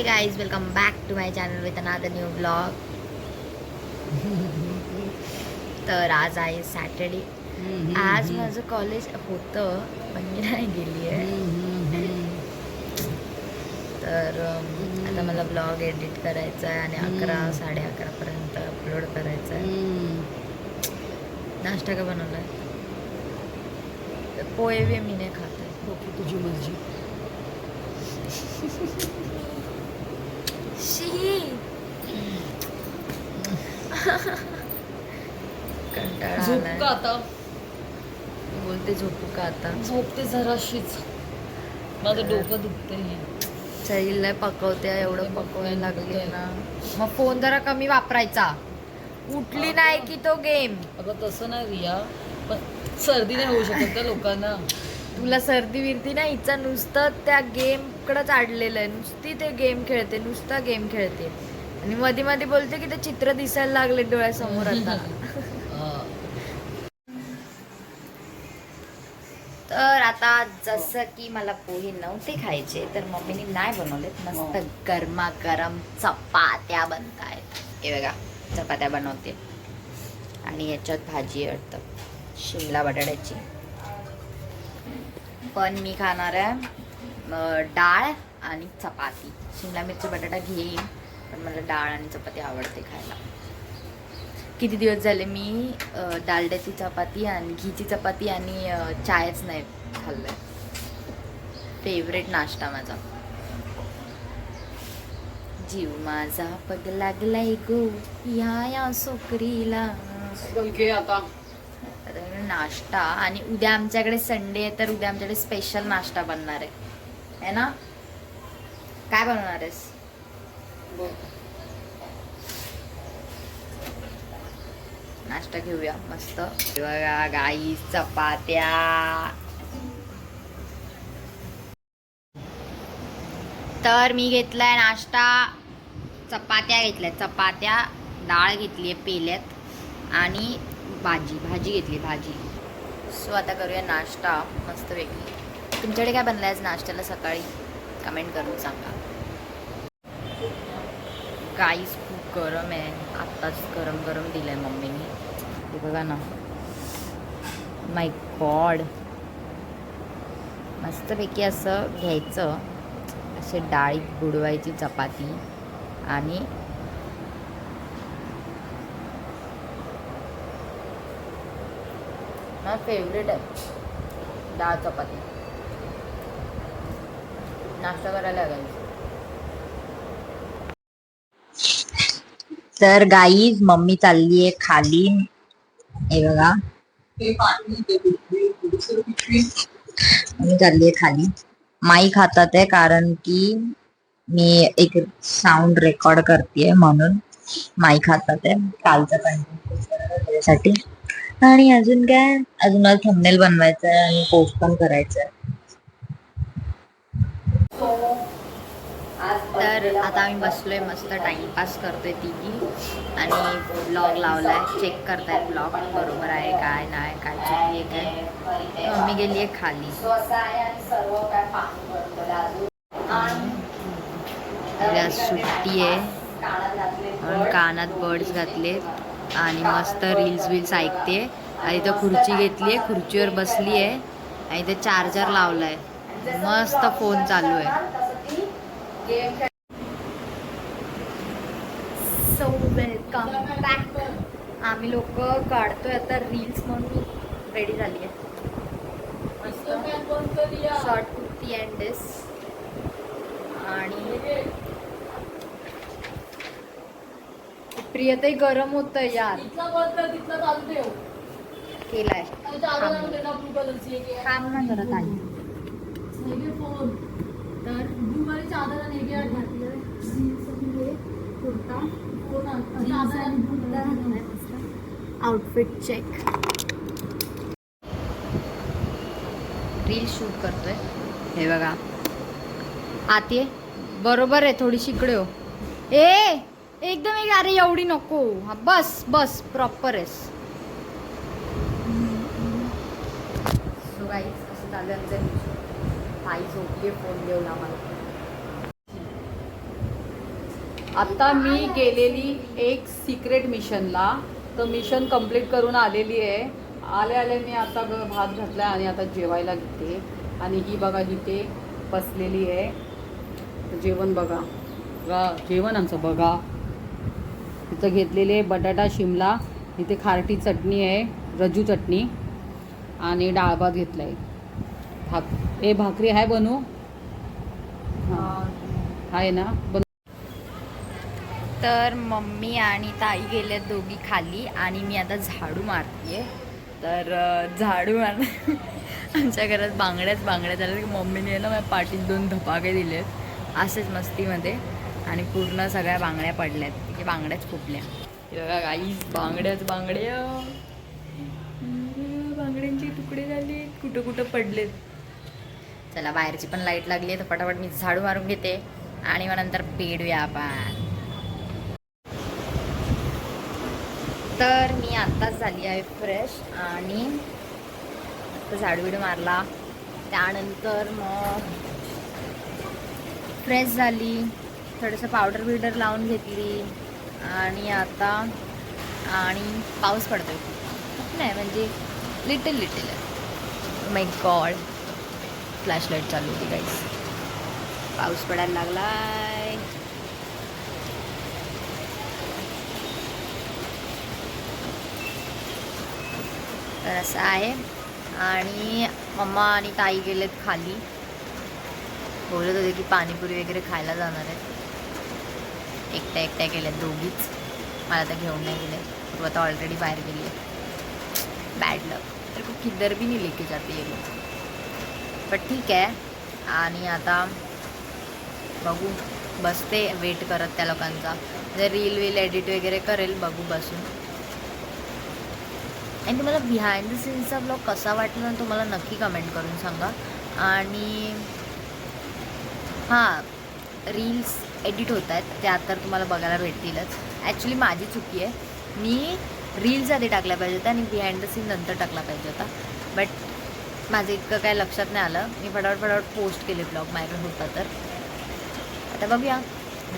Hey guys welcome back to my channel with another new blog तर आज आहे Saturday आज माझं कॉलेज होतं पण मी नाही गेली आहे तर आता मला ब्लॉग एडिट करायचा आहे आणि अकरा. साडे अकरापर्यंत अपलोड करायचा आहे नाश्ता का बनवला आहे पोहे बी मी नाही खात. आहे ओके तुझी मर्जी. झोप. का आता? बोलते झोपू का आता? झोपते जराशीच. माझं डोकं दुखतंय. शरीरला पकवते एवढं पकवायला लागले ना. मग फोन जरा कमी वापरायचा. उठली नाही की तो गेम. अगं तसं नाही रिया. पण सर्दी नाही होऊ शकत त्या लोकांना. तुला सर्दी विरती नाही हिचा नुसतं त्या गेम कडच आडलेलं आहे. नुसती ते गेम खेळते नुसता गेम खेळते. आणि मध्ये मध्ये बोलते की ते चित्र दिसायला लागले डोळ्यासमोर आता. हा. तर आता जसं की मला पोहे नव्हते खायचे तर मम्मीने नाही बनवलेत. मस्त गरमागरम चपात्या बनतायत. हे बघा चपात्या बनवते. आणि याच्यात भाजी वाटतं. शिमला बटाट्याची. पण मी खाणार आहे डाळ आणि चपाती. शिमला मिरची बटाटा घेईन. पण मला डाळ आणि चपाती आवडते खायला. किती दिवस झाले मी डालड्याची चपाती आणि घीची चपाती आणि चायच नाही खाल्लंय. फेवरेट नाश्ता माझा. जीव माझा पग लागलाय गो या या सोकरीला. आता. नाश्ता आणि उद्या आमच्याकडे संडे आहे तर उद्या आमच्याकडे स्पेशल नाश्ता बनणार आहे. है ना? काय बनवणार आहेस. नाश्ता घेऊया मस्त. बघा गाई चपात्या. तर मी घेतलाय नाश्ता. चपात्या घेतल्या चपात्या डाळ घेतली आहे पेल्यात आणि भाजी भाजी घेतली भाजी. सो आता करूया नाश्ता मस्त वेगळी तुमच्याकडे काय बनलं आज नाश्त्याला सकाळी? कमेंट करून सांगा. काहीच खूप गरम आहे. आत्ताच गरम गरम दिलं आहे मम्मीने. ते बघा ना. माय गॉड मस्तपैकी असं घ्यायचं. असे डाळीत बुडवायची चपाती आणि माझा फेवरेट आहे. डाळ चपाती. नाश्ता करायला लागायचं तर गाईज मम्मी चालली आहे खाली. हे बघा. मम्मी चालली आहे खाली. माईक हातात आहे कारण की मी एक साऊंड रेकॉर्ड करते म्हणून. माईक हातात आहे. कालचं पण साठी आणि अजून काय? अजून मला थंबनेल बनवायचं आहे आणि पोस्ट पण करायचं आहे तर आता आम्ही आहे मस्त टाइमपास करतोय तिघी. आणि ब्लॉग लावला आहे चेक करतायत ब्लॉग बरोबर आहे काय नाही काय चुकी आहे काय मम्मी गेली आहे खाली. सुट्टी आहे. म्हणून कानात बर्ड्स घातले आणि मस्त रील्स विल्स ऐकते. आणि इथं खुर्ची घेतली आहे खुर्चीवर बसली आहे. आणि इथं चार्जर लावलाय. मस्त फोन चालू आहे सो वेलकम बॅक आम्ही लोक काढतोय आता रील्स म्हणून रेडी झाली आहे शॉर्ट कुर्ती अँड दिस आणि प्रियताई गरम होत यार. केलाय. काम ना करत. आई तर आउटफिट चेक रील शूट करतोय. हे बघा. आत ये. बरोबर आहे थोडीशी इकडे हो. ए एकदम एक अरे एवढी नको. हा बस बस प्रॉपर आहेस. सो गाईज असं झालं आमचं. ताई झोपली फोन घेऊन मला आता मी गेलेली एक सिक्रेट मिशनला तर मिशन कंप्लीट करून आलेली आहे. आले आले मी आता भात घातला आणि आता जेवायला घेते. आणि ही बघा इथे बसलेली आहे. जेवण बघा. बघा जेवण आमचं बघा. इथं घेतलेली आहे बटाटा शिमला. इथे खारटी चटणी आहे रजू चटणी. आणि डाळ भात घेतला आहे भाक ए भाकरी आहे बनू? हां. आहे ना? बन तर मम्मी आणि ताई गेल्या दोघी खाली आणि मी आता झाडू मारतीये. तर झाडू मार आमच्या घरात बांगड्याच बांगड्या झाल्या की मम्मीने ना माझ्या पाठीत दोन धपाके दिले असेच मस्तीमध्ये. आणि पूर्ण सगळ्या बांगड्या पडल्यात. की बांगड्याच फुटल्या. बघा गाईस बांगड्याच बांगड्या बांगड्यांचे तुकडे झाले कुठं कुठं पडलेत. चला बाहेरची पण लाइट लागली आहे तर पटापट मी झाडू मारून घेते. आणि मग नंतर पेडूया आपण. तर मी आत्ताच झाली आहे फ्रेश आणि आता मारला. त्यानंतर मग फ्रेश झाली. थोडंसं पावडर बिवडर लावून घेतली आणि आता आणि पाऊस पडतोय. खूप नाही म्हणजे little little my god flashlight चालू होती गाईस पाऊस पडायला लागलाय. तर असं आहे. आणि मम्मा आणि ताई गेलेत खाली. बोलत होते की पाणीपुरी वगैरे खायला जाणार आहेत. एकट्या एकट्या गेल्यात दोघीच. मला तर घेऊन नाही गेले. तू आता ऑलरेडी बाहेर गेली आहे. बॅड लक तर खूप किधर बी नाही लेके जाते ये लोग पण ठीक आहे. आणि आता बघू. बसते. वेट करत त्या लोकांचा. जर रील वील एडिट वगैरे करेल बघू बसून. आणि तुम्हाला बिहाइंड द सीन्सचा ब्लॉग कसा वाटला ना तुम्हाला नक्की कमेंट करून सांगा. आणि हां रील्स एडिट होत आहेत. त्या तर तुम्हाला बघायला भेटतीलच. ॲक्च्युली माझी चुकी आहे. मी रील्स आधी टाकल्या पाहिजे होत्या आणि बिहाइंड द सीन नंतर टाकला पाहिजे होता. बट माझं इतकं काय लक्षात नाही आलं. मी फटाफट फटाफट पोस्ट केले ब्लॉग माझ्याकडे होता तर. आता बघूया.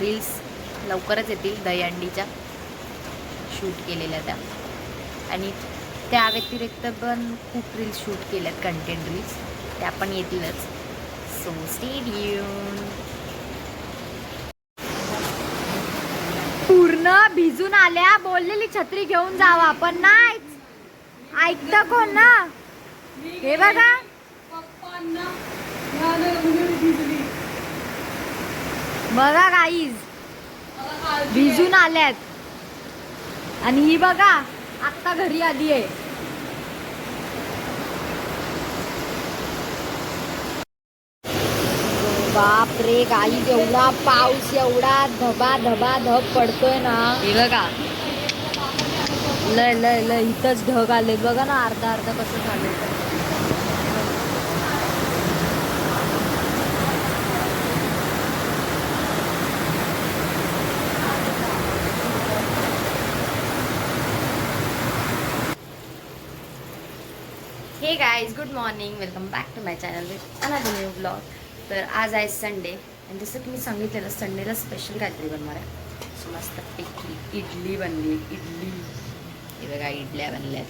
रील्स लवकरच येतील. दहीहंडीच्या. शूट केलेल्या त्या. आणि त्या व्यतिरिक्त पण खूप रील्स शूट केल्यात कंटेंट रील्स त्या पण येतीलच. सो स्टेडियम पूर्ण भिजून आल्या. बोललेली छत्री घेऊन जावा पण नाहीच ऐकतं कोण ना? हे बघा. बघा गाईज भिजून आल्यात. आणि ही बघा आत्ता घरी आली आहे बाप रे गाई एवढा पाऊस एवढा धबा धबा धब पडतोय ना. हे बघा. लय लय लय इथंच ढग आले बघा ना अर्धा अर्धा कसं झालं hey guys good morning welcome back to my channel with another new blog तर आज आहे संडे आणि जसं की मी सांगितलेलं संडेला स्पेशल काहीतरी बनणार आहे. सो मस्त पिकली इडली बनली इडली. हे बघा इडल्या बनल्यात.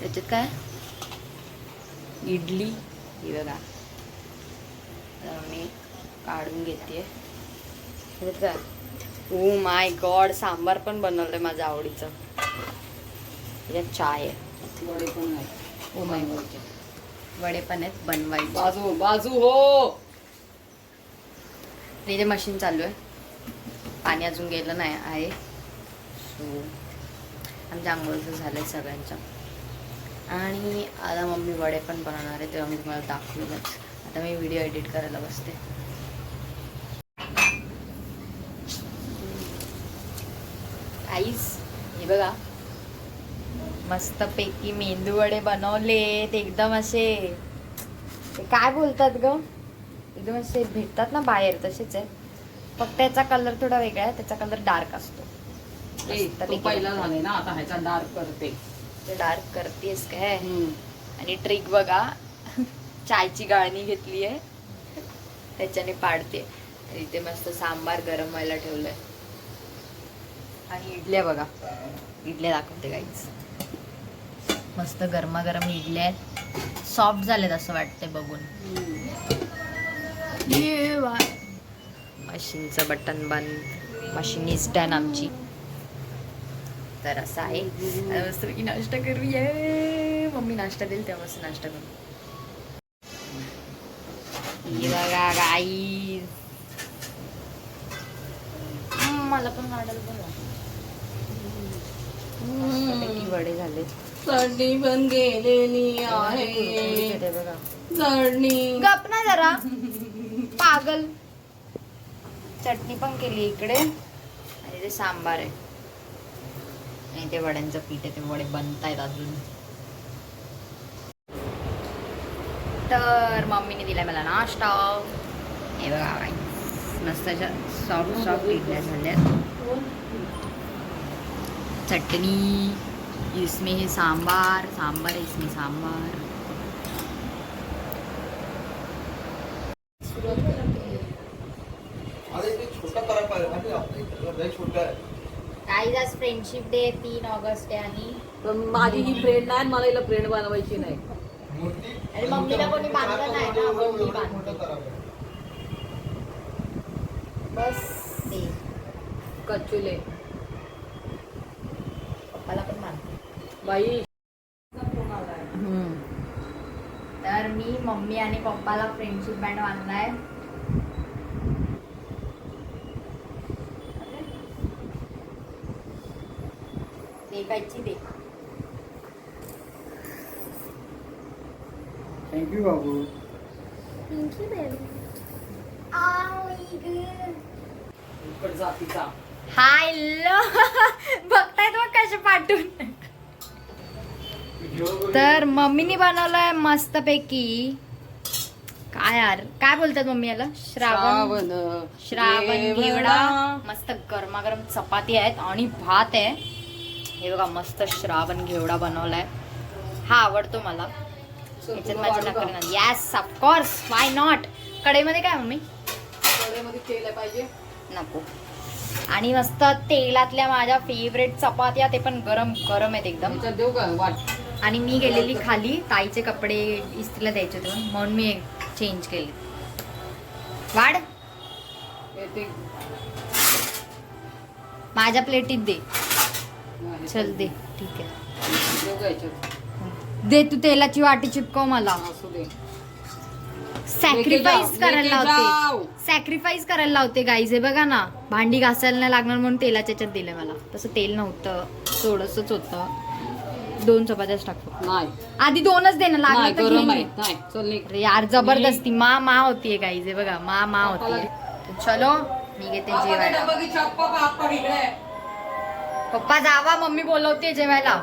त्याच्यात काय? इडली. ही बघा. तर मी काढून घेते. काय? ओ माय गॉड सांबार पण बनवलंय माझ्या आवडीचं. याच्यात चाय आहे. ओ माय गॉड वडे पण आहेत बनवायचे. बाजू बाजू हो. इथे मशीन चालू आहे. पाणी अजून गेलं नाही आहे. सो आमच्या आंघोळीचं झालं आहे सगळ्यांचं. आणि आता मम्मी वडे पण बनवणार आहे तेव्हा मी तुम्हाला दाखवेलच आता मी व्हिडिओ एडिट करायला बसते. आईस हे बघा. मस्तपैकी मेंदू वडे बनवलेत एकदम असे. ते काय बोलतात ग? एकदम असे भेटतात ना बाहेर तसेच आहे फक्त याचा कलर थोडा वेगळा आहे त्याचा कलर डार्क असतो. पहिला. झालाय ना आता ह्याचा डार्क करते. डार्क करतेस काय. आणि ट्रिक बघा. चायची गाळणी घेतली आहे. त्याच्याने पाडते. इथे मस्त सांबार गरम व्हायला ठेवलंय. आणि इडल्या बघा. इडल्या दाखवते काहीच मस्त गरमागरम इडल्या आहेत सॉफ्ट झालेत असं वाटतंय बघून. वा. मशीनचं बटन बंद. मशीन डन आमची. तर असं आहे. आता नाश्ता नाश्ता करूया. मम्मी नाश्ता देईल तेव्हाच नाश्ता करू. बघा गाई मला पण काढायला बघा वडे झाले चढणी पण गेलेली आहे. बघा चढणी गप ना जरा. पागल. चटणी पण केली इकडे. आणि ते सांबार आहे. आणि ते वड्यांचं पीठ आहे. ते वडे बनतायत अजून. तर मम्मीने दिलाय मला नाश्ता. हे बघा काय मस्त सॉफ्ट सॉफ्ट इडल्या झाल्या. चटणी. इसमें है सांबार सांबार है इसमें सांबार। अरे फ्रेंडशिप डे तीन ऑगस्ट आहे आणि पण माझी ही फ्रेंड नाही मला हिला फ्रेंड बनवायची नाही. मूर्ती आणि मम्मीला कोणी बांधलं नाही ना, मम्मी बांधते. बस ते कच्चुले पप्पाला पण बांधते बाई. तर मी मम्मी आणि पप्पाला फ्रेंडशिप बँड बांधलाय. देखायची दे. थँक्यू बाबू. तिचा. हॅलो बघतायत मग कसे पाठवून? तर मम्मीने बनवलंय मस्तपैकी. काय यार काय बोलतात मम्मी याला? श्रावण श्रावण घेवडा. मस्त गरमागरम चपाती आहेत आणि भात आहे. हे बघा मस्त श्रावण घेवडा बनवलाय. हा आवडतो मला. याच्यात माझी नकर yes of course why not कढईमध्ये काय मम्मी? तेल पाहिजे. नको. आणि मस्त तेलातल्या माझ्या फेवरेट चपात्या ते पण गरम गरम आहेत एकदम. देऊ का? वाट. आणि मी गेलेली खाली ताईचे कपडे इस्त्रीला द्यायचे होते म्हणून. मी चेंज केले. वाढ. माझ्या प्लेटीत दे. चल दे. ठीक आहे. दे तू तेलाची वाटी चिपकव मला. सॅक्रिफाईस करायला. लावते. सॅक्रिफाईस करायला लावते गाईज हे बघा ना. भांडी घासायला नाही लागणार म्हणून तेलाच्या याच्यात दिलं मला. तसं तेल नव्हतं. थोडंसंच होतं. दोन चपात्याच टाकतो. नाही. आधी दोनच दे ना नाही लागलं तर गरम घेईन आहे. मी. नाही चल निघ. अरे यार जबरदस्ती मा मा होतीये गाईज हे बघा मा मा होतीये. चलो मी घेते जेवायला. पप्पा जावा मम्मी बोलवते जेवायला.